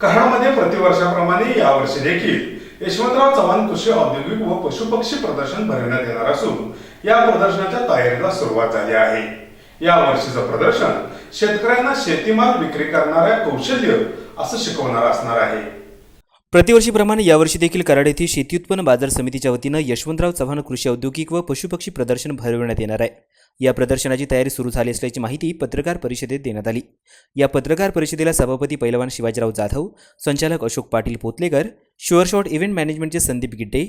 कराडमध्ये प्रतिवर्षाप्रमाणे यावर्षी देखील यशवंतराव चव्हाण कृषी औद्योगिक व पशुपक्षी प्रदर्शन भरवण्यात येणार असून या प्रदर्शनाच्या तयारीला सुरुवात झाली आहे. या वर्षीचं प्रदर्शन शेतकऱ्यांना शेतीमाल विक्री करणाऱ्या कौशल्य असं शिकवणार असणार आहे. प्रतिवर्षीप्रमाणे यावर्षी देखील कराड येथे शेती उत्पन्न बाजार समितीच्या वतीनं यशवंतराव चव्हाण कृषी औद्योगिक व पशुपक्षी प्रदर्शन भरविण्यात येणार आहे. या प्रदर्शनाची तयारी सुरू झाली असल्याची माहिती पत्रकार परिषदेत देण्यात आली. या पत्रकार परिषदेला सभापती पैलवान शिवाजीराव जाधव संचालक Ashok Patil Potlekar sure shot event मॅनेजमेंटचे Sandeep Gidde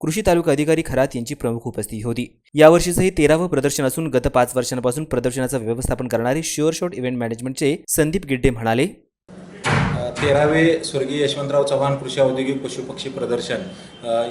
कृषी तालुका अधिकारी खरात यांची प्रमुख उपस्थिती होती. यावर्षीचं हे तेरावं प्रदर्शन असून गत पाच वर्षांपासून प्रदर्शनाचं व्यवस्थापन करणारे शुअर शॉट इव्हेंट मॅनेजमेंटचे संदीप गिड्डे म्हणाले तेरावे स्वर्गीय यशवंतराव चव्हाण कृषी औद्योगिक पशुपक्षी प्रदर्शन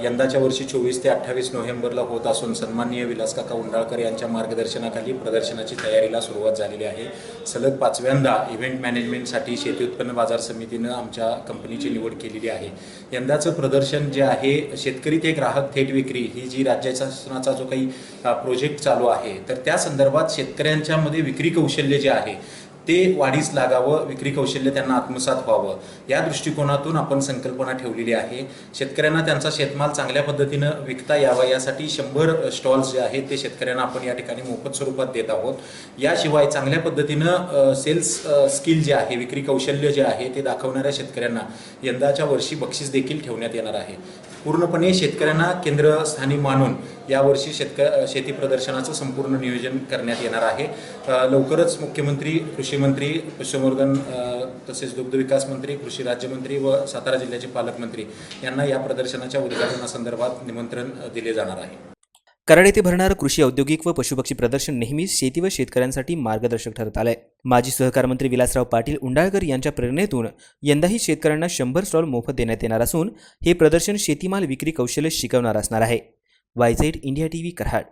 यंदाच्या वर्षी चोवीस ते अठ्ठावीस नोव्हेंबरला होत असून सन्माननीय विलासकाका उंडाळकर यांच्या मार्गदर्शनाखाली प्रदर्शनाची तयारीला सुरुवात झालेली आहे. सलग पाचव्यांदा इव्हेंट मॅनेजमेंटसाठी शेती उत्पन्न बाजार समितीनं आमच्या कंपनीची निवड केलेली आहे. यंदाचं प्रदर्शन जे आहे शेतकरी ते ग्राहक थेट विक्री ही जी राज्य शासनाचा जो काही प्रोजेक्ट चालू आहे तर त्या संदर्भात शेतकऱ्यांच्यामध्ये विक्री कौशल्य जे आहे ते वाढीस लागावं विक्री कौशल्य त्यांना आत्मसात व्हावं. या दृष्टिकोनातून आपण संकल्पना ठेवलेली आहे. शेतकऱ्यांना त्यांचा शेतमाल चांगल्या पद्धतीनं विकता यावा यासाठी शंभर स्टॉल्स जे आहेत ते शेतकऱ्यांना आपण या ठिकाणी मोफत स्वरूपात देत आहोत. याशिवाय चांगल्या पद्धतीनं सेल्स स्किल जे आहे विक्री कौशल्य जे आहे ते दाखवणाऱ्या शेतकऱ्यांना यंदाच्या वर्षी बक्षीस देखील ठेवण्यात येणार आहे. पूर्णपणे शेतकऱ्यांना केंद्रस्थानी मानून यावर्षी शेतक शेती प्रदर्शनाचं संपूर्ण नियोजन करण्यात येणार आहे. लवकरच मुख्यमंत्री कृषी मंत्री पशुसंवर्धन तसेच दुग्धविकास मंत्री कृषी राज्यमंत्री व सातारा जिल्ह्याचे पालकमंत्री यांना या प्रदर्शनाच्या उद्घाटनासंदर्भात निमंत्रण दिले जाणार आहे. कराड येथे भरणारं कृषी औद्योगिक व पशुपक्षी प्रदर्शन नेहमीच शेती व शेतकऱ्यांसाठी मार्गदर्शक ठरत आलंय. माजी सहकार मंत्री विलासराव पाटील उंडाळकर यांच्या प्रेरणेतून यंदाही शेतकऱ्यांना शंभर स्टॉल मोफत देण्यात येणार असून हे प्रदर्शन शेतीमाल विक्री कौशल्य शिकवणार असणार आहे. YZ India T V Karad.